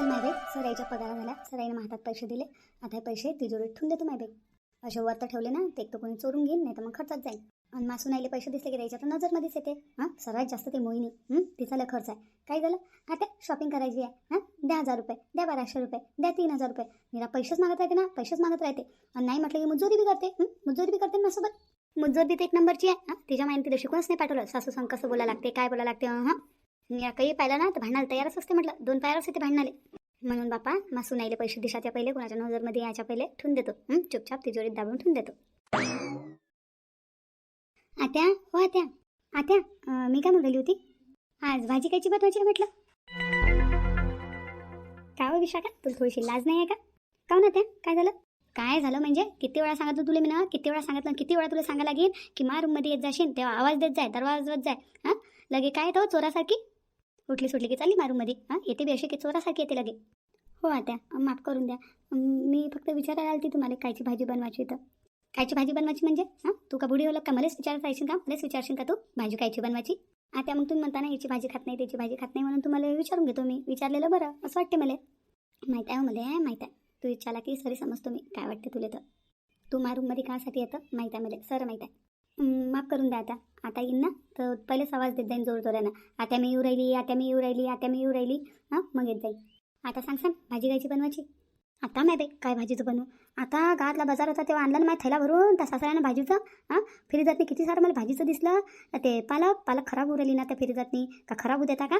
चल माय सर सराईच्या पगार झाला. सराईनं हातात पैसे दिले. आता हे पैसे तिजोरीत ठेवून देतो माय बेग असे वर तर ठेवले ना ते एक तर कोणी चोरून घेईन नाही तर मग खर्चात जाईल आणि मासून आईले पैसे दिसले की द्यायच्या तर नजरमध्येच येते. हां सर्वात जास्त ते मोहिनी. तिचा लय खर्च आहे. काय झालं? आता शॉपिंग करायची आहे. हां? द्या हजार रुपये द्या बाराशे रुपये द्या तीन हजार रुपये. निरा पैसेच मागत राहते ना पैसेच मागत राहते. आणि नाही म्हटलं की मुजोरी बी करते. मुजोरी बी करते ना माझ्यासोबत मुजोरी बी तर एक नंबरची आहे. हां? तिच्या माहिती तिला शिकूनच नाही पाठवलं. सासू सांग कसं बोलायला लागते काय बोलायला लागते हां? काही पाहिलं ना तर भांडायला तयारच असते म्हटलं. दोन पायावरच येते भांडणाले. म्हणून बापा मासू नाईले पैसे दिशाच्या पहिले कोणाच्या नजरमध्ये यायच्या पहिले ठेवून देतो. चुपचाप तिजोरीत दाबून ठेवून देतो. आत्या हो आत्या. आत्या मी काय म्हणून होती? आज भाजी कायची बनवायची आहे म्हटलं? काय हो विशाखा? तुला थोडीशी लाज नाही आहे का हो ना त्या काय झालं? काय झालं म्हणजे? किती वेळा सांगितलं तुला मी ना? किती वेळा सांगितलं किती वेळा तुला सांगायला लागेल की मा रूममध्ये येत जाशील तेव्हा आवाज देत जाय दरवाज देत जाय. हां? लगे काय तो? चोरासारखी? उठली सुटली की चालली मारूमध्ये हां येते बी अशी की चोरासारखी येते लगे. हो आत्या माफ करून द्या. मी फक्त विचारायला आली तुम्हाला कायची भाजी बनवायची तर. कायची भाजी बनवायची म्हणजे? हां तू का बुडी ओळख का? मलाच विचारत राहशील का? मलाच विचारशील का तू? भाजी कायची बनवायची? आता मग तुम्ही म्हणता ना याची भाजी खात नाही त्याची भाजी खात नाही म्हणून तुम्हाला विचारून घेतो मी. विचारलेलं बरं असं वाटते मला. माहीत आहे हो मला माहीत आहे. तू विचारला की सरी समजतो मी. काय वाटते तुला तर? तू मा रूममध्ये कासाठी येतं? माहीत आहे मला. सर माहीत आहे. माफ करून द्या आता. आता येईन ना? तर पहिलेच आवाज देत जाईन जोर जोरानं आता मी येऊ राहिली आता मी येऊ राहिली आता मी येऊ राहिली. हां मग येत जाईल आता सांग सांग भाजी घ्यायची बनवायची? आता माहिती आहे काय भाजीचं बनवू? आता गावातला बाजार होता तेव्हा आणलं ना माझ्या थैला भरून त्या सासऱ्यानं भाजीचं. हां फिरी जात किती सारं मला भाजीचं दिसलं. ते पालक पालक खराब होऊ राहिली ना त्या फिरी जात का खराब होऊ देता का?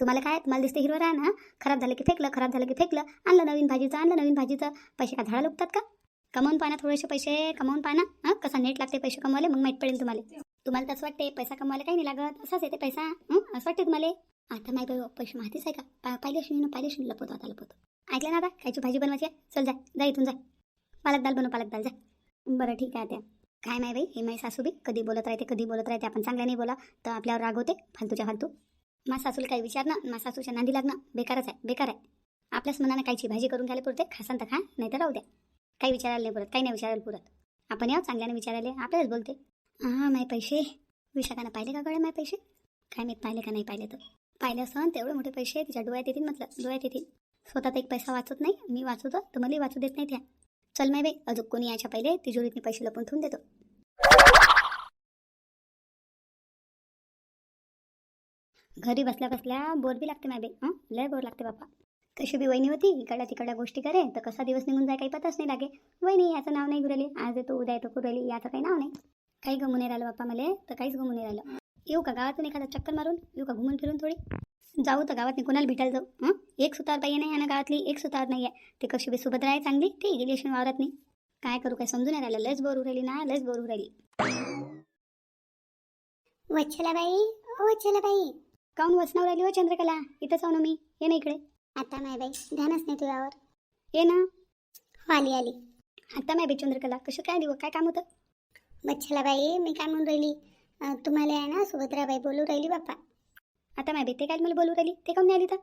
तुम्हाला काय? तुम्हाला दिसते हिरवं राहा ना खराब झालं की फेकलं खराब झालं की फेकलं. आणलं नवीन भाजीचं आणलं नवीन भाजीचं. पैसे का झाडं लुकतात का? कमावून पाना थोडेसे पैसे कमावून पाना हां? कसा नेट लागते पैसे कमवायला मग माहीत पडेल तुम्हाला. तुम्हाला तसं वाटते पैसा कमवायला काही नाही लागत. असाच येते पैसा. असं वाटते तुम्हाला? आता माहीत पैसे माहितीच आहे का? पा पाहिले अशी पाहिले अशी लपवतो आता लपवतो. ऐकलं ना आता कायची भाजी बनवायची आहे? चल जा जा इथून जा. पालक दाल बनव पालक दाल जा. बरं ठीक आहे त्या काय नाही बाई हे माई सासू बी कधी बोलत राहते कधी बोलत राहते आपण चांगल्या नाही बोला तर आपल्यावर राग होते फालतूच्या फालतू. मा सासूला काही विचार ना मा सासूच्या नांदी लागणं बेकारच आहे बेकार आहे. आपल्याच मनानं कायची भाजी करून घ्यायला पुरते खासान तर खा नाही तर राहू द्या. काही विचारायला नाही पुरत काही नाही विचारायला पुरत. आपण याव चांगल्याने विचारायला आपल्यालाच बोलते. हां माय पैसे विशाखानं पाहिले का गळे माय पैसे काय मी पाहिले का नाही पाहिले तर. पाहिले असं तेवढे मोठे पैसे तिच्या डोळ्यात येतील म्हटलं डोळ्यात येतील. स्वतः एक पैसा वाचत नाही मी वाचवतो तर मलाही वाचू देत नाही त्या चल माय बाई अजून कोणी याच्या पहिले तिजोरीतनी पैसे लपून ठेवून देतो. घरी बसल्या बसल्या बोर बी लागते माय बाई हं? लय बोर लागते बाप्पा. कशी बी वहिनी होती इकडल्या तिकडल्या गोष्टी करे तर कसा दिवस निघून जाय काही पताच नाही लागे. वहिनी याचं नाव नाही गुरली. आज येतो उद्या येतो कुरली याचं काही नाव नाही. काही गमून नाही राहिलं बाप्पा मला तर काहीच गमून नाही राहिलं. येऊ का गावातून एखादा चक्कर मारून? येऊ का घुमून फिरून थोडी? जाऊ तर गावात कोणाला भेटायला जाऊ हं? एक सुतार बाई नाही आणि गावातली एक सुतार नाही आहे ते कशी बी सुभद्रा आहे चांगली ते गेली अशी वावरात नाही काय करू काय समजून नाही राहिलं. लस बोर राहिली ना लस बोर राहिली वच्छला बाई ओ वच्छला बाई काऊन वसनावर राहिली हो चंद्रकला? इथंच आहो ना मी. ये ना इकडे. आता माय बाई ध्यानच नाही तुझ्यावर. ये ना. हो आली आली. आता नाही चंद्रकला कसं काय देऊ काय काम होतं? वच्छला बाई मी काय म्हणून राहिली? अं, तुम्हाला आहे ना सुभद्राबाई बोलू राहिली बाप्पा. आता नाही ते काय मला बोलू राहिली? ते काऊन नाही आली तर?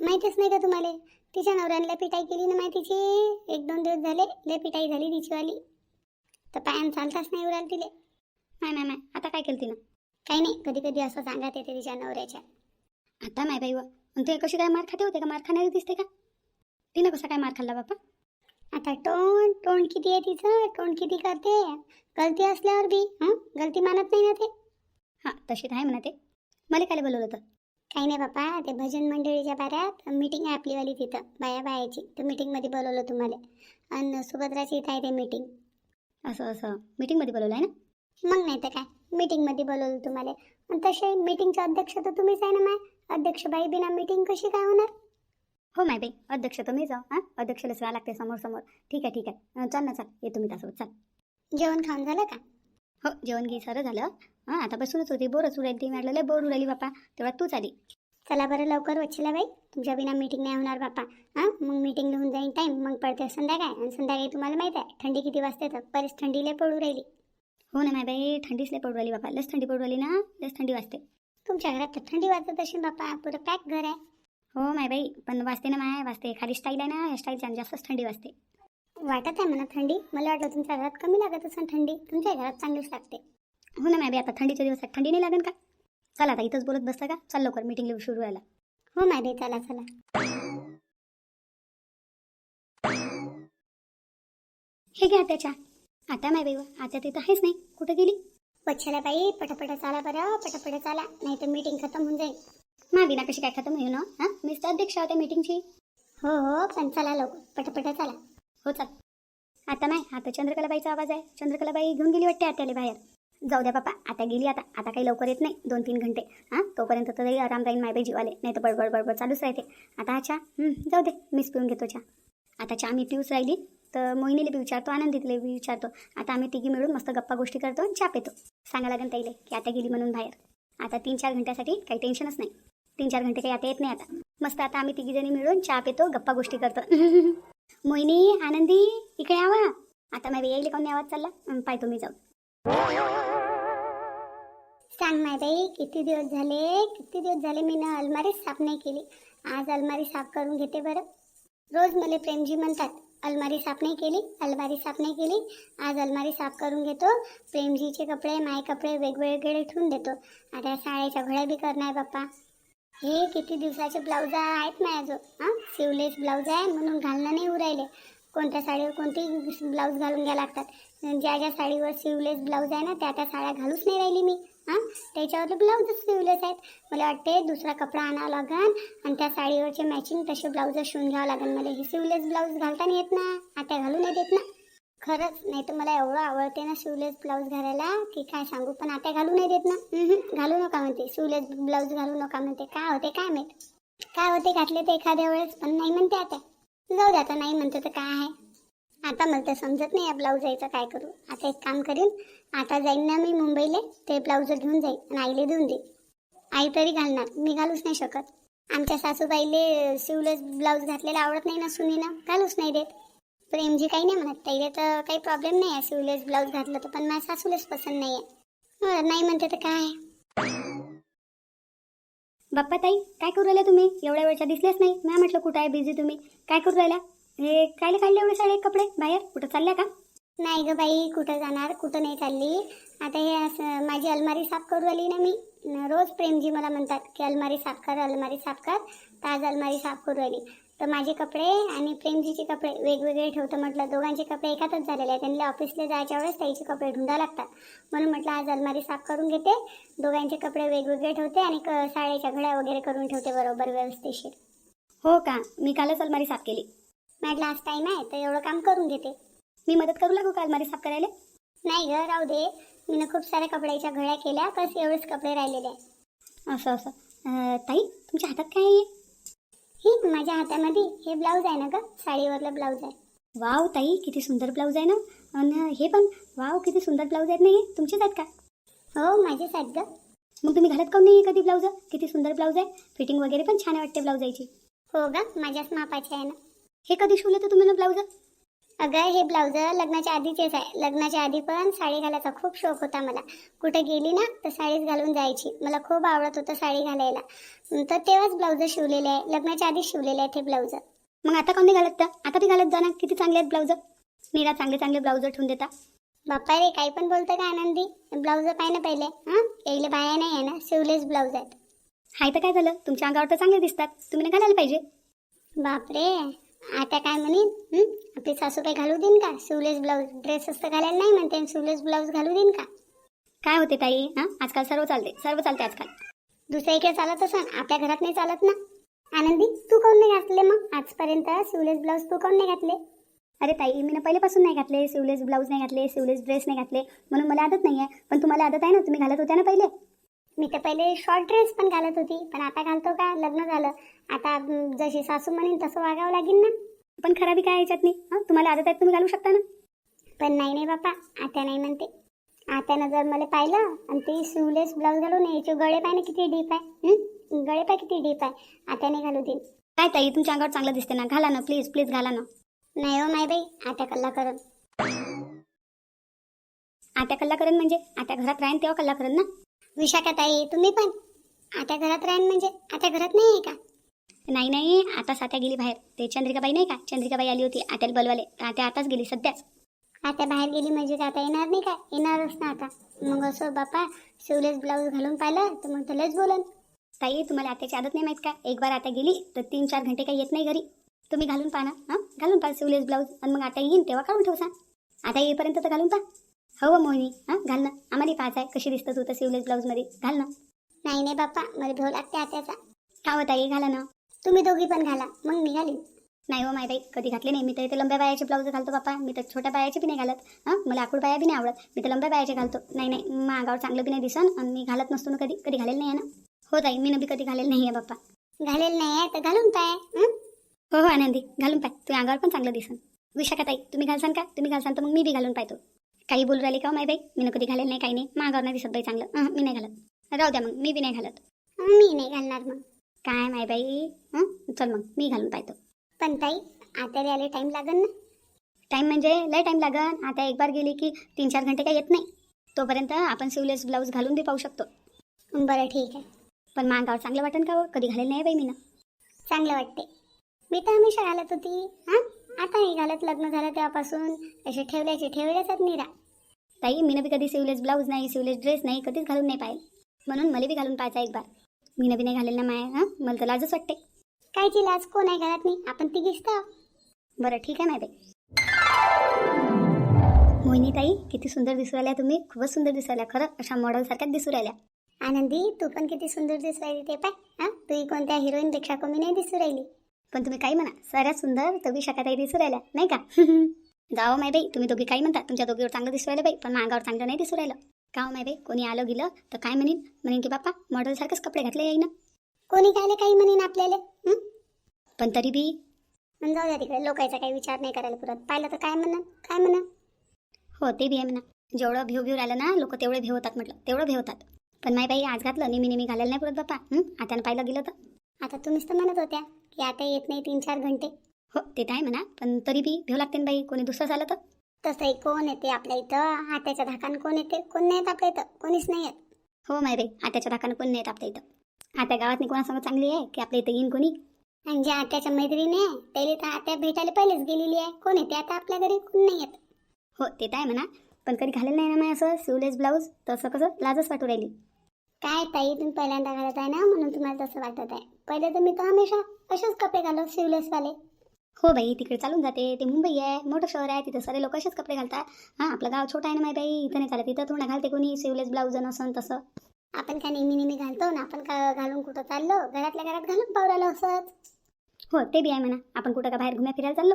माहितीच नाही का तुम्हाला? तिच्या नवऱ्याला पिटाई केली ना माहितीची? एक दोन दिवस झाले लय पिटाई झाली तिचीवाली तर पायान चालताच नाही उराल तिले. नाही नाही नाही आता काय केलं तिनं? काही नाही कधी कधी असं सांगत येते तिच्या नवऱ्याच्या. आता माय बाई व ते कशी काय मार खाते होते का? मार खाणारी दिसते का? तिनं कसा काय मार खाल्ला बापा? आता टोन टोन किती आहे तिचं? टोन किती करते? गलती असल्यावर बी हं? गलती मानत नाही ना ते? हां तशी तर आहे म्हणा ते. मला काय बोलवलं होतं. काही नाही बापा ते भजन मंडळीच्या बाऱ्यात मीटिंग आहे आपलीवाली तिथं. बाया बायाची. तर मीटिंगमध्ये बोलवलं तुम्हाला. आणि सुभद्राची इथं आहे ते मीटिंग असं असं. मीटिंगमध्ये बोलवलं आहे ना? मग नाही तर काय? मीटिंगमध्ये बोलवलं तुम्हाला. आणि तसे मीटिंगचा अध्यक्ष तर तुम्हीच आहे ना माय? अध्यक्ष बाई बिना मीटिंग कशी काय होणार? हो माय बाई अध्यक्ष तुम्हीच आहो जाऊ हां? अध्यक्षला सगळं लागते समोर समोर ठीक आहे ठीक आहे. चल ना चाल. ये तुम्ही त्यासोबत चाल. जेवण खाऊन झालं का? हो जेवण घे सरं झालं. हां आता बसूनच होती. बोरच उरायली ती. म्हटलं लय बोर उरायली बापा. तेव्हा तूच आली. चला बरं लवकर वच्छला बाई. तुमच्या बिना मीटिंग नाही होणार बापा. हां मग मीटिंग होऊन जाईन टाईम मग पडते संध्याकाळ. आणि संध्याकाळी तुम्हाला माहीत आहे थंडी किती वाजते तर. बरीच थंडी लय पडू राहिली. हो ना माय बाई थंडीच नाही पडवाली बापा लस थंडी पडवाली ना लस थंडी वाजते. तुमच्या घरात तर थंडी वाजत असेल बापा पुरं पॅक घर आहे. हो माय बाई पण वाजते ना माय वाजते. खाली स्टाईल आहे ना ह्या छान जास्तच थंडी वाजते. वाटत आहे म्हणा थंडी. मला वाटलं तुमच्या घरात कमी लागत असेल थंडी. तुमच्या घरात चांगलीच लागते. हो ना माय बाई आता थंडीच्या दिवसात थंडी नाही लागेल का? चला आता इथंच बोलत बसता का? चल लवकर मीटिंग सुरू व्हायला. हो मायबाई चला चला. हे घ्या त्याच्या आता नाही बाई आता तिथं आहेच नाही. कुठं गेली? वच्छला बाई पटापट चाला बरं पटापट चाला. नाही तर मीटिंग खतम होऊन जाईल. मा बिना कशी काय खतम होईल ना हां? मीच तर अध्यक्ष होते मीटिंगची हो हो पण चला लवकर. पटापट चाला. हो चाल. आता नाही आता चंद्रकलाबाईचा आवाज आहे. चंद्रकलाबाई घेऊन गेली वाटते आत्याला बाहेर. जाऊ द्या बापा आता गेली आता. आता काही लवकर येत नाही. दोन तीन घंटे. हां? तोपर्यंत तर तरी आराम राहील मायबाई जीवाले. नाही तर बडबड बडबड चालूच राहते. आता हा चहा? जाऊ दे. मीच पिऊन घेतो चहा. आता चहा मी पिऊच राहिली. तर मोहिनीला बी विचारतो आनंदीतले बी विचारतो. आता आम्ही तिघी मिळून मस्त गप्पा गोष्टी करतो आणि चहा पितो. सांगा लागेल ताईले की आता गेली म्हणून बाहेर. आता तीन चार घंट्यासाठी काही टेन्शनच नाही. तीन चार घंटे काही आता येत नाही आता. मस्त आता आम्ही तिघी जणी मिळून चहा पितो गप्पा गोष्टी करतो. मोहिनी आनंदी इकडे यावा. आता माझ्या येईल कोणी आवाज चालला? पाय तुम्ही जाऊ सांग माय किती दिवस झाले? किती दिवस झाले मी ना अलमारी साफ नाही केली. आज अलमारी साफ करून घेते बरं. रोज मला प्रेमजी म्हणतात अलमारी साफ नाही केली अलमारी साफ नाही केली. आज अलमारी साफ करून घेतो. प्रेमजीचे कपडे माय कपडे वेगवेगळे ठेवून देतो. आता साड्याच्या घड्या बी करणार बाप्पा. हे किती दिवसाचे ब्लाऊज आहेत माझ्याजवळ. हां शिवलेस ब्लाऊज आहे म्हणून घालणं नाही उरायले कोणत्या साडीवर कोणती ब्लाऊज घालून घ्या लागतात. ज्या ज्या साडीवर शिवलेस ब्लाऊज आहे ना त्या त्या साड्या घालूच नाही राहिली मी. हां? त्याच्यावरले ब्लाऊजच शिवलेच आहेत. मला वाटते दुसरा कपडा आणावा लागन आणि त्या साडीवरचे मॅचिंग तसे ब्लाऊज शिवून घ्यावं लागेल मला हे शिवलेस ब्लाऊज घालता नाही येत ना. आता घालू नाही देत ना. खरंच नाही तर मला एवढं आवडते ना शिवलेस ब्लाऊज घालायला की काय सांगू? पण आता घालू नाही देत ना. घालू नका म्हणते. शिवलेस ब्लाऊज घालू नका म्हणते. काय होते काय माहीत? काय होते घातले तर एखाद्या वेळेस? पण नाही म्हणते आता. जाऊ दे आता नाही म्हणते तर काय आहे? आता मला तर समजत नाही या ब्लाऊज यायचं काय करू. आता एक काम करीन आता जाईन ना मी मुंबईला ते ब्लाऊज घेऊन जाईन आणि आईले देऊन दे आई तरी घालणार मी घालूच नाही शकत. आमच्या सासूबाईले शिवलेस ब्लाऊज घातलेला आवडत नाही ना सुनीनं घालूच नाही देत. प्रेमजी काही नाही म्हणत ताईले तर काही प्रॉब्लेम नाही आहे शिवलेस ब्लाऊज घातलं तर पण माझ्या सासूलेच पसंत नाही आहे नाही म्हणते तर काय? आहे बाप्पा ताई काय करू राहिल्या तुम्ही? एवढ्या वेळच्या दिसल्याच नाही. मॅ म्हटलं कुठं आहे बिझी तुम्ही? काय करू राहिल्या? हे कायले काढले एवढे साडे कपडे? बाहेर? कुठं चालल्या का? नाही ग बाई कुठं जाणार कुठं नाही चालली. आता हे असं माझी अलमारी साफ करू आली ना मी. न रोज प्रेमजी मला म्हणतात की अलमारी साफ कर अलमारी साफ कर. तर आज अलमारी साफ करू आली. तर माझे कपडे आणि प्रेमजीचे कपडे वेगवेगळे ठेवतो म्हटलं. दोघांचे कपडे एकातच झालेले आहेत त्यांना ऑफिसला जायच्या वेळेस त्याचे कपडे ढुंढा लागतात. म्हणून म्हटलं आज अलमारी साफ करून घेते. दोघांचे कपडे वेगवेगळे ठेवते आणि क साड्याच्या घड्या वगैरे करून ठेवते बरोबर व्यवस्थिशीर. हो का? मी कालच अलमारी साफ केली. म्हटलं आज टाईम आहे तर एवढं काम करून घेते. मी मदत करू लागू का अलमारी साफ करायला? नाही ग राहू दे. मी खूप साऱ्या कपड्याच्या घड्या केल्या बस एवढेच कपडे राहिलेले आहे असं असं. ताई तुमच्या हातात काय आहे? ही माझ्या हातामध्ये हे ब्लाऊज आहे ना ग साडीवरलं ब्लाऊज आहे. वाव ताई किती सुंदर ब्लाऊज आहे ना? आणि हे पण वाव किती सुंदर ब्लाऊज आहेत ना हे? तुमचेच आहेत का? हो माझेच आहेत ग. मग तुम्ही घालत काऊन नाही कधी ब्लाऊज? किती सुंदर ब्लाऊज आहे. फिटिंग वगैरे पण छान वाटते ब्लाऊजाची. हो ग माझ्याच मापाचे आहे ना. हे कधी शिवलं तर तुम्ही ना ब्लाऊज अगं हे ब्लाऊज लग्नाच्या आधीचेच आहे. लग्नाच्या आधी पण साडी घालायचा खूप शौक होता मला. कुठे गेली ना तर साडीच घालून जायची. मला खूप आवडत होतं साडी घालायला. तर तेव्हाच ब्लाऊज शिवलेले आहे. लग्नाच्या आधीच शिवलेले आहेत हे ब्लाऊज मग आता कोणी घालत तर? आता बी घालत जा ना. किती चांगले आहेत ब्लाऊज मीरा चांगले चांगले ब्लाऊज ठेवून देता. बाप्पा रे काही पण बोलतं का आनंदी? ब्लाऊज पाहिजे ना पहिले हां? यायला बाया नाही आहे ना. शिवलेच ब्लाऊज आहेत. हाय तर काय झालं? तुमच्या अंगावर तर चांगले दिसतात. तुम्ही घालायला पाहिजे. बापरे! आता काय म्हणीन हं? आपली सासूबाई घालू देईन का? शिवलेस ब्लाऊज ड्रेस असतं घालायला नाही म्हणते शिवलेस ब्लाऊज घालू देईन का? काय होते ताई हां? आजकाल सर्व चालते सर्व चालते आजकाल. दुसऱ्या इकडे चालत असं आपल्या घरात नाही चालत ना? आनंदी तू काऊन नाही घातले मग? आजपर्यंत शिवलेस ब्लाऊज तू काऊन नाही घातले? अरे ताई मी ना पहिल्यापासून नाही घातले सिवलेस ब्लाऊज नाही घातले सिवलेस ड्रेस नाही घातले म्हणून मला आदत नाही आहे पण तुम्हाला आदत आहे ना तुम्ही घालत होत्या ना पहिले? मी तर पहिले शॉर्ट ड्रेस पण घालत होती पण आता घालतो का? लग्न झालं. आता जशी सासू म्हणेन तसं वागावं लागेल ना. पण खराबी काय याच्यात नाही हां? तुम्हाला आदत आहे तुम्ही घालू शकता ना. पण नाही नाही बापा आता नाही म्हणते. आत्यानं जर मला पाहिलं आणि ते शिवलेस ब्लाऊज घालून यायचे गळे पाय ना किती डीप आहे हं? गळे पाय किती डीप आहे आत्याने घालू देईन काय ताई तुमच्या अंगावर चांगलं दिसते ना? घाला ना प्लीज प्लीज घाला ना. नाही हो माय बाई आता कल्ला करून आता कल्ला करेन म्हणजे? आता घरात राहीन तेव्हा कल्ला करेन ना? विशाखाताई तुम्ही पण? आता घरात राहीन म्हणजे आता घरात नाही आहे का? नाही नाही. आता सात्या गेली बाहेर. ते चंद्रिकाबाई नाही का? चंद्रिकाबाई आली होती आत्याला बोलवाले. तर आता आताच गेली सध्याच. आता बाहेर गेली म्हणजे आता येणार नाही का? येणारच ना आता. मग असं बापा शिवलेस ब्लाऊज घालून पाहिलं तर मग त्यालाच बोलन. ताई तुम्हाला आत्याची आदत नाही माहीत का? एक बार आता गेली तर तीन चार घंटे काही येत नाही घरी. तुम्ही घालून पहा ना. हां? घालून पहा सिवलेस ब्लाऊज आणि मग आता येईन तेव्हा काढून ठेवसा आता येईपर्यंत तर घालून पा हो हो मोहिनी. हां घाल ना. आम्हाला पाच आहे कशी दिसतं तू तर सिवलेस ब्लाऊजमध्ये घाल ना. नाही नाही बाप्पा. मला भेव लागते आत्याचा. का होता ये घाला ना. तुम्ही दोघी पण घाला. मग मी घालीन. नाही हो माहिती कधी घातले नाही. मी तर इथे लंब्या बायाचे ब्लाऊज घालतो बाप्पा. मी तर छोट्या बायाचे बी नाही घालत. हां मला आकुड बाया बी नाही आवडत. मी तर लंब्या बायाचे घालतो. नाही नाही. मागावर चांगलं बी नाही दिसन आणि मी घालत नसतो ना कधी. कधी घालेल नाही आहे ना. हो ताई मी बी कधी घालेल नाही आहे बाप्पा. घालेल नाही आहे तर घालून पाय. हं? हो आनंदी. घालून पाय. तू अंगावर पण चांगलं दिसन. विशाखा ताई तुम्ही घालसान का? तुम्ही घालसान तर मग मी बी घालून पाहतो. काही बोलू राहिली का हो माय बाई? मी कधी घालेल नाही काही नाही. मागावर नाही दिसत बाई चांगलं. मी नाही घालत. राहू द्या मग मी बी नाही घालत. मी नाही घालणार मग. काय माय बाई? हं? चल मग मी घालून पाहतो. पण ताई आत्याला यायला टाइम लागेल ना? टाईम म्हणजे लय टाईम लागन. आता एक बार गेली की तीन चार घंटे काही येत नाही. तोपर्यंत आपण सिवलेस ब्लाऊज घालून बी पाहू शकतो. बरं ठीक आहे. पण मागावर चांगलं वाटन का हो? कधी घालेल नाही बाई मी ना चांगलं वाटते मी तर हमेशा घालत होती. हां? आता नाही घालत. लग्न झालं तेव्हापासून. असे ठेवल्याचे ठेवलेच निरा. ताई मी बी कधी सिवलेस ब्लाऊज नाही सिवलेस ड्रेस नाही कधीच घालून नाही पाहिजे म्हणून मला बी घालून पाहायचा एक बार. मी बी नाही घालेल ना माय हां? मला तर लाजच वाटते. कायची लाज कोण आहे घरात नाही? आपण तिघीच तर बरं ठीक आहे माय बाई. मोहिनी ताई किती सुंदर दिसू राहिल्या तुम्ही. खूपच सुंदर दिसू राहिल्या. खरं अशा मॉडेलसारख्याच दिसू राहिल्या. आनंदी तू पण किती सुंदर दिसू राहिली ते पाय हां? तू कोणत्या हिरोईन पेक्षा कमी नाही दिसू राहिली. पण तुम्ही काही म्हणा सगळ्यात सुंदर तुम्ही शकाताई दिसू राहिल्या नाही का? जाओ माय बाई तुम्ही दोघी काही म्हणता तुमच्या दोघीवर चांगलं दिसू राहिलं बाई पण मागावर चांगलं नाही दिसू राहिलं. का हो माय बाई कोणी आलं गेलं तर काय म्हणीन? म्हणेन की बापा मॉडेलसारखेच कपडे घातले येईन. कोणी कायले काही म्हणेन आपल्याला? हं? पण तरी बी पण जाऊ द्या तिकडे लोकांचा काही विचार नाही करायला पुरत. पाहिलं तर काय म्हणा काय म्हणा हो ते बी आहे म्हणा. जेवढं भिव भिव राहिलं ना लोक तेवढे भिव होतात म्हटलं तेवढं भिव होतात. पण माय बाई आज घातलं नेहमी नेहमी घालायला नाही पुरत बापा हं? आता पाहिलं गेलं तर. आता तुम्हीच तर म्हणत होत्या की आता येत नाही तीन चार घंटे. हो ते तर आहे म्हणा पण तरी बी भिव लागते ना बाई कोणी दुसरं आलं तर? तसंही कोण येते आपल्या इथं? हाताच्या धाकान कोण येते? कोण नाही येत आपल्या इथं? कोणीच नाही येत. हो माय बाई आत्याच्या धाकानं कोणी नाही येत आपल्या इथं? आता गावात कोणासंग चांगली आहे की आपल्या इथं येईन कोणी? आणि ज्या आत्याच्या मैत्रिणी आहे त्याला तर आत्या भेटायला पहिलेच गेलेली आहे. कोण येते आता आपल्या घरी? कोण नाही येत. हो ते तर आहे म्हणा पण कधी घालेलं नाही ना मी असं सिवलेस ब्लाऊज तसं कसं लाजच वाटू राहिली. काय ताई तुम्ही पहिल्यांदा घालत आहे ना म्हणून तुम्हाला तसं वाटत आहे. पहिले तर मी तर हमेशा असेच कपडे घालत सिवलेसवाले हो बाई तिकडे चालून जाते. ते मुंबई आहे मोठं शहर आहे तिथं सारे लोक असेच कपडे घालतात. हां आपलं गाव छोटं आहे ना माय बाई इथं नाही चालत. इथं थोडं घालते कोणी सिवलेस ब्लाऊज नसन तसं. आपण काय नेहमी नेहमी घालतो ना आपण का घालून कुठं चाललो? घरातल्या घरात घालून पाहू राहिलो असंच. हो ते बी आहे म्हणा. आपण कुठं का बाहेर घुम्या फिरायला चाललो?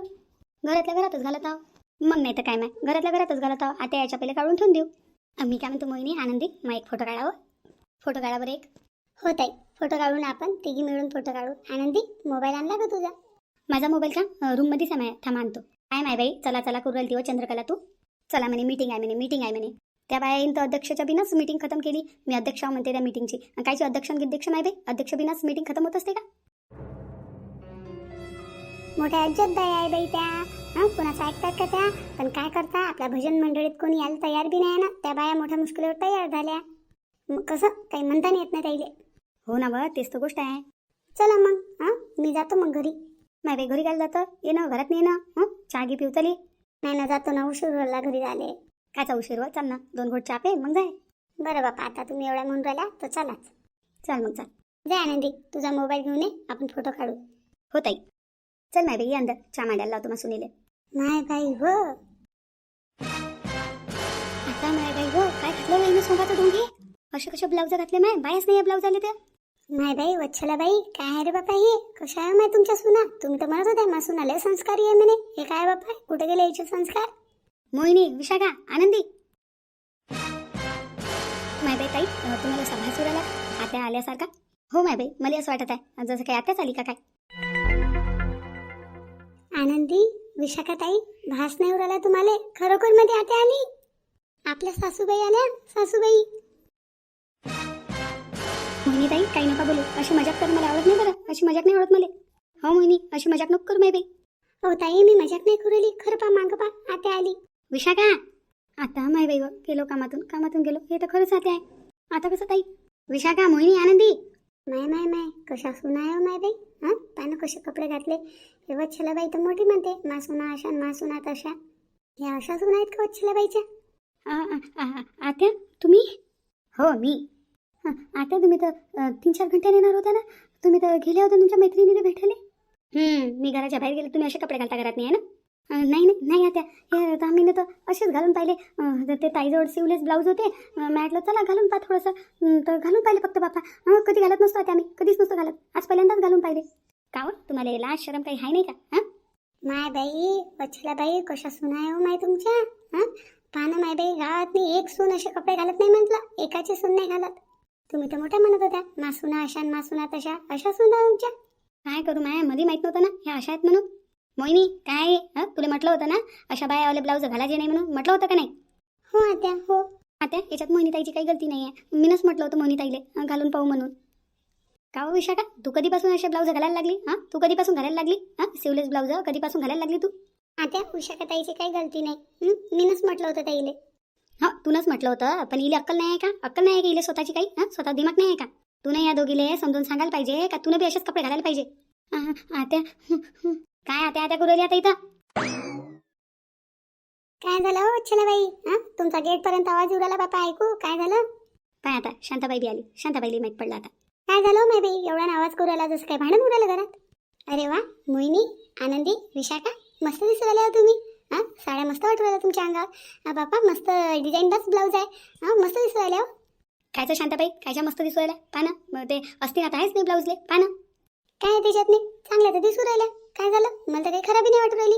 घरातल्या घरातच घालत आहो. मग नाही तर काय माय? घरातल्या घरातच घालत आहो. आता याच्या पहिले काढून ठेवून देऊ. मी काय म्हणतो मोहिनी आनंदी मग एक फोटो काढावं. फोटो काढावर एक. हो ताई फोटो काढून आपण तिघी मिळून फोटो काढू. आनंदी मोबाईल आणला का तुझा? माझा मोबाईल का? रूममध्येच आहे थांबा आणतो. काय माय बाई. चला चला करू राहिली ती हो चंद्रकला तू. चला म्हणे मीटिंग आहे म्हणे मीटिंग आहे म्हणे. त्या बाईन तर अध्यक्षच्या बिनाच मीटिंग खतम केली. मी अध्यक्ष म्हणते त्या मीटिंगची आणि कायची अध्यक्ष अध्यक्ष माय बाई? अध्यक्ष बिनाच मीटिंग खतम होत असते का? मोठ्या अज्जत बाई आहे बाई त्या. हां कोणाचं ऐकतात का त्या? पण काय करता? आपल्या भजन मंडळीत कोणी यायला तयार बी नाही ना. त्या बाया मोठ्या मुश्किलीवर तयार झाल्या. मग कसं? काही म्हणता नाही येत नाही ताईले हो ना व तेच तर गोष्ट आहे. चला मग हां? मी जातो मग घरी. माय बाई घरी काय जातं. ये ना घरात नाही ना? हं? चहा घे पिवतली नाही ना जातो ना उशीर झाला घरी झाले कायचा उशीर व चाल ना? दोन घोट चहा पे मग जाय. बरं बापा आता तुम्ही एवढ्या म्हणून राहिला तर चलाच. चल मग चाल. जा आनंदी तुझा मोबाईल घेऊन ये आपण फोटो काढू. हो ताई. चल माय बाई ये अंदर. चहा मांडायला लावतो मग सुनीले माय बाई हो. आता माय बाई हो. काय घातलं बाई मी सोबत दोघे असे कसे ब्लाऊज घातले माय? बायच नाही ब्लाऊज आले ते माय बाई वच्छला बाई काय आहे रे बापा हे? कशा आहे माय तुमच्या सुना? तुम्ही तर म्हणत होत्या मा सुनाले संस्कारी आहे म्हणे. हे काय बापा? कुठे गेले याचे संस्कार? मोहिनी विशाखा आनंदी. माय बाई ताई तुम्हाला सभा सुराला आत्या आल्यासारखा. हो माय बाई मला असं वाटत आहे. जसं काय आत्याच आली का काय? आनंदी विशाखा ताई भास नाही उराला तुम्हाला? खरोखरमध्ये आता आली? आपल्या सासूबाई आल्या? सासूबाई मोहिनी ताई काही नका बोलू. अशी मजाक कर मला आवडत नाही बरं. अशी मजाक नाही आवडत मला. हो मोहिनी अशी मजाक नको करू माय बाई. हो ताई मी मजाक नाही करू राहिली. खरं पा माग पा आता आली. विशाखा आता माय बाई गेलो कामातून. कामातून गेलो. हे तर खरंच आते आहे. आता कसं ताई? विशाखा मोहिनी आनंदी? माय माय माय. कशा सुना आहे हो माय बाई? हा? पानं कसे कपडे घातले? हे वच्छला बाई तर मोठी म्हणते. मा सुना अशा मा सुना तशा. ह्या अशा सुना आहेत का वच्छला बाईच्या? आ, आ, आ, आत्या तुम्ही? हो मी. हं, आत्या तुम्ही तर तीन चार घंटे येणार होत्या ना? तुम्ही तर गेले होते तुमच्या मैत्रिणीला भेटायला? हम्म, मी घराच्या बाहेर गेले तुम्ही असे कपडे घालता घरात नाही आहे ना? नाही नाही नाही आता. हे तर आम्ही ना तर असेच घालून पाहिले. तर ते ताईजवळ सिवलेस ब्लाऊज होते. म्हटलं चला घालून पहा थोडंसं. तर घालून पाहिले फक्त बापा कधी घालत नसतो आता आम्ही. कधीच नसतो घालत. आज पहिल्यांदाच घालून पाहिले. का हो? तुम्हाला लाज शरम काही आहे नाही का? हां? माय बाई वच्छला बाई कशा सुना आहे हो माय तुमच्या? हा? पानं माय बाई गावात एक सून असे कपडे घालत नाही म्हटलं. एकाची सून नाही घालत. तुम्ही तर मोठ्या म्हणत होत्या मासुना अशा मासुना तशा अशा सुना तुमच्या काय करू माया मध्ये माहीत नव्हतं ना ह्या अशा आहेत म्हणून. मोहिनी काय हं? तुला म्हटलं होतं ना अशा बायावाले ब्लाऊज घालायचे नाही म्हणून. म्हटलं होतं का नाही? हो आत्या हो. आता याच्यात मोहिनीताईची काही गलती नाही आहे मीनच म्हटलं होतं मोहिनीताईले हं, घालून पाहू म्हणून. का हो विशाखा? तू कधीपासून असे ब्लाऊज घालायला लागली? हां? तू कधीपासून घालायला लागली? हां? सिवलेस ब्लाऊज कधीपासून घालायला लागली तू? आत्या उषाका ताईची काही गलती नाही. हं? मीनच म्हटलं होतं ताईले. हा तूनच म्हटलं होतं. पण इले अक्कल नाही आहे का? अक्कल नाही आहे का इले स्वतःची काही? हां स्वतः दिमाग नाही आहे का? तू नाही या दोघीले समजून सांगायला पाहिजे का तुला बी असेच कपडे घालायला पाहिजे? आत्या. काय आत्या आत्या करू राहिली आता इथं? काय झालं हो बाई हा तुमचा गेट पर्यंत आवाज राहिला बापा ऐकू? काय झालं? काय आता शांताबाई बी आली. शांताबाईला माहीत पडलं आता. काय झालं हो माय बाई एवढा आवाज करू राहिला जसं काय भांडण उडालं घरात? अरे वा मोहिनी आनंदी विशाखा मस्त दिसू राहिल्या हो तुम्ही. हा? साड्या मस्त वाटू राहिल्या तुमच्या अंगावर. बापा मस्त डिझाईनदाच ब्लाऊज आहे. हा मस्त दिसू राहिल्या हो. कायचं शांताबाई? कायच्या मस्त दिसू राहिल्या? पानं मग ते असतील आता आहेच नाही ब्लाऊजले पानं काय आहे त्याच्यात नाही? चांगल्या तर दिसू राहिल्या. काय झालं? मला तर काही खराबी नाही वाटू राहिली.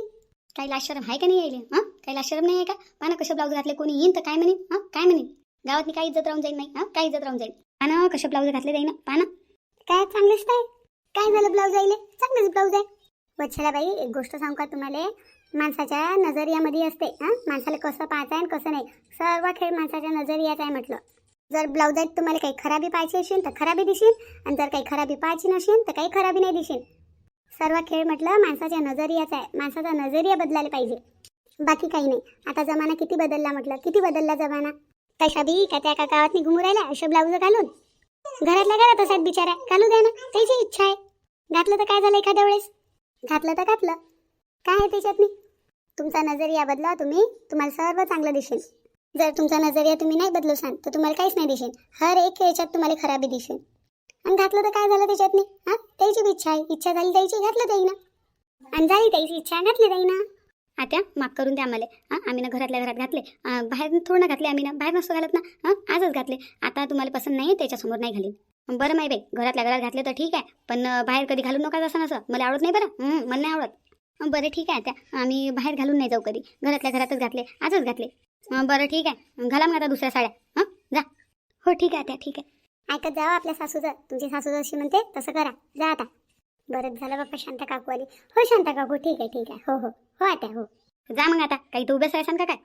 काही लाशरम आहे का नाही यायले? हां? काही लाशरम नाही आहे का? पानं कसे ब्लाऊज घातले कोणी येईन तर काय म्हणेन? हां? काय म्हणेन? गावात काही इज्जत राहून जाईल नाही. हां? काही इज्जत राहून जाईल पानं कसे ब्लाऊज घातले जाईन. पानं काय चांगलेच नाही काय झालं ब्लाऊज आईले चांगलेच ब्लाऊज आहे. वच्छला बाई एक गोष्ट सांगू का तुम्हाला? माणसाच्या नजरियामध्ये असते हां? माणसाला कसं पाहायचं आहे आणि कसं नाही. सर्व खेळ माणसाच्या नजरियाचा आहे म्हटलं. जर ब्लाऊजात तुम्हाला काही खराबी पाहायची असेल तर खराबी दिसेल. आणि जर काही खराबी पाहायची नसेल तर काही खराबी नाही दिसेल. सर्व खेळ म्हटलं माणसाच्या नजरियाचा आहे. माणसाचा नजरिया बदलायला पाहिजे. बाकी काही नाही. आता जमाना किती बदलला म्हटलं? किती बदलला जमाना? कशा बी का त्या का गावात घुमू राहिल्या? असे ब्लाऊज घालून? घरातल्या घरात असतात बिचाऱ्या घालू द्या ना. त्याची इच्छा आहे. घातलं तर काय झालं एखाद्या वेळेस? घातलं तर घातलं. काय आहे त्याच्यात मी? तुमचा नजरिया बदला तुम्ही. तुम्हाला सर्व चांगलं दिसेल. जर तुमचा नजरिया तुम्ही नाही बदलू सांग तर तुम्हाला काहीच नाही दिसेल. हर एक याच्यात तुम्हाला खराबी दिसेल. आणि घातलं तर काय झालं त्याच्यात नाही हा? त्याची बी इच्छा आहे. इच्छा झाली त्याची घातलं जाई ना आणि झाली त्याची इच्छा घातली जाई ना आत्या माफ करून द्या आम्हाला. हां? आम्ही ना घरातल्या घरात घातले. बाहेर थोडं ना घातले आम्ही ना बाहेर नसतो घालत ना. हां? आजच घातले. आता तुम्हाला पसंत नाही त्याच्यासमोर नाही घालीन. बरं माही बाई घरातल्या घरात घातले तर ठीक आहे. पण बाहेर कधी घालू नका असं. नसं मला आवडत नाही बरं. मला नाही आवडत. बरं ठीक आहे त्या आम्ही बाहेर घालून नाही जाऊ कधी. घरातल्या घरातच घातले. आजच घातले. बरं ठीक आहे. घाला मग आता दुसऱ्या साड्या. हां जा. हो ठीक आहे त्या ठीक आहे. ऐकत जावं आपल्या सासूचं तुमची सासू जशी म्हणते तसं करा. जा आता. बरंच झालं बाप्पा शांता काकू आली हो शांता काकू ठीक आहे ठीक आहे. हो हो. हो आता हो. जा मग आता. काही तर उभ्याच राहायसान का काय?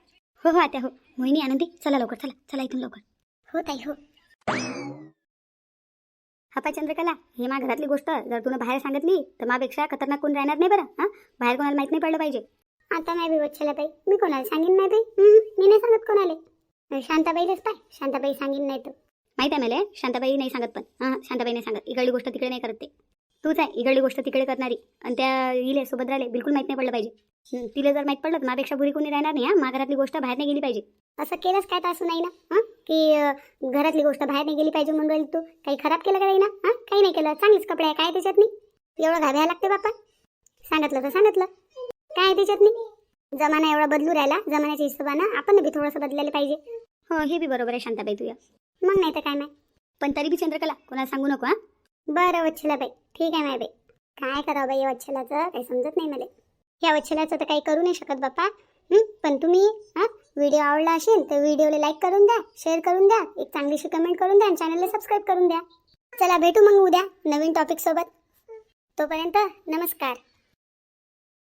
हो हो आत्या हो. मोहिनी आनंदी. चला लवकर चला. चला इथून लवकर. हो ताई हो. हा पाय चंद्रकला ही मा घरातली गोष्ट. जर तुला बाहेर सांगितली तर मापेक्षा खतरनाक कोण राहणार नाही बरं हां? बाहेर कोणाला माहीत नाही पडलं पाहिजे. आता नाही विवच्छला बाई मी कोणाला सांगेन नाही बाई मी नाही सांगत कोणाला. शांताबाईलाच पाय शांताबाई सांगेन नाही तर. माहिती आहे मला शांताबाई नाही सांगत पण. हां शांताबाई नाही सांगत इकडली गोष्ट तिकडे नाही करत ते. तूच आहे इकडली गोष्ट तिकडे करणारी. आणि त्या इले सोबत राहिले बिलकुल माहीत नाही पडलं पाहिजे. तिला जर माहीत पडलं तर मापेक्षा बुरी कोणी राहणार नाही हां? मा घरातली गोष्ट बाहेर नाही गेली पाहिजे. असं केलंच काय तर असं नाही ना हं? की घरातली गोष्ट बाहेर नाही गेली पाहिजे म्हणून राहिली तू? काही खराब केलं का नाही ना हं? काही नाही केलं. चांगलेच कपडे आहे. काय त्याच्यात नाही एवढं घालायला लागते बाप्पा सांगितलं तर सांगितलं. काय त्याच्यात नाही जमाना एवढा बदलू राहिला. जमान्याच्या हिशोबानं आपण बी थोडंसं बदलायला पाहिजे. हो हे बी बरोबर आहे शांताबाई तुझ्या. मग नाही तर काय नाही पण तरी बी चंद्रकला कोणाला सांगू नको हां? बरं वच्छला बाई. ठीक आहे माय बाई. काय करावं बाई वच्छलाचं? काही समजत नाही मला. या वच्छलाचं तर काही करू नाही शकत बाप्पा. पण तुम्ही हां व्हिडिओ आवडला असेल तर व्हिडिओला लाईक करून द्या शेअर करून द्या एक चांगलीशी कमेंट करून द्या आणि चॅनलला सबस्क्राईब करून द्या. चला भेटू मग उद्या नवीन टॉपिकसोबत तोपर्यंत नमस्कार.